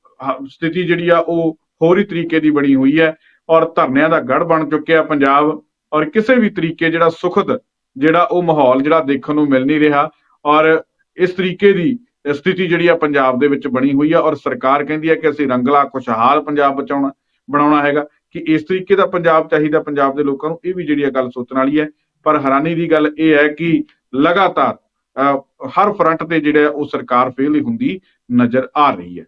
ਸਥਿਤੀ ਜਿਹੜੀ ਆ ਉਹ ਹੋਰ ਹੀ ਤਰੀਕੇ ਦੀ ਬਣੀ ਹੋਈ ਹੈ ਔਰ ਧਰਨਿਆਂ ਦਾ ਗੜ ਬਣ ਚੁੱਕਿਆ ਪੰਜਾਬ ਔਰ ਕਿਸੇ ਵੀ ਤਰੀਕੇ ਜਿਹੜਾ ਸੁਖਦ ਜਿਹੜਾ ਉਹ ਮਾਹੌਲ ਜਿਹੜਾ ਦੇਖਣ ਨੂੰ ਮਿਲ ਨਹੀਂ ਰਿਹਾ ਔਰ ਇਸ ਤਰੀਕੇ ਦੀ ਸਥਿਤੀ ਜਿਹੜੀ ਆ ਪੰਜਾਬ ਦੇ ਵਿੱਚ ਬਣੀ ਹੋਈ ਆ ਔਰ ਸਰਕਾਰ ਕਹਿੰਦੀ ਹੈ ਕਿ ਅਸੀਂ ਰੰਗਲਾ ਖੁਸ਼ਹਾਲ ਪੰਜਾਬ ਬਚਾਉਣਾ ਬਣਾਉਣਾ ਹੈਗਾ ਕਿ ਇਸ ਤਰੀਕੇ ਦਾ ਪੰਜਾਬ ਚਾਹੀਦਾ ਪੰਜਾਬ ਦੇ ਲੋਕਾਂ ਨੂੰ ਇਹ ਵੀ ਜਿਹੜੀ ਆ ਗੱਲ ਸੋਚਣ ਵਾਲੀ ਹੈ। ਪਰ ਹੈਰਾਨੀ ਦੀ ਗੱਲ ਇਹ ਹੈ ਕਿ ਲਗਾਤਾਰ ਅਹ, ਹਰ ਫਰੰਟ ਤੇ ਜਿਹੜਾ ਉਹ ਸਰਕਾਰ ਫੇਲ ਹੀ ਹੁੰਦੀ ਨਜ਼ਰ ਆ ਰਹੀ ਹੈ।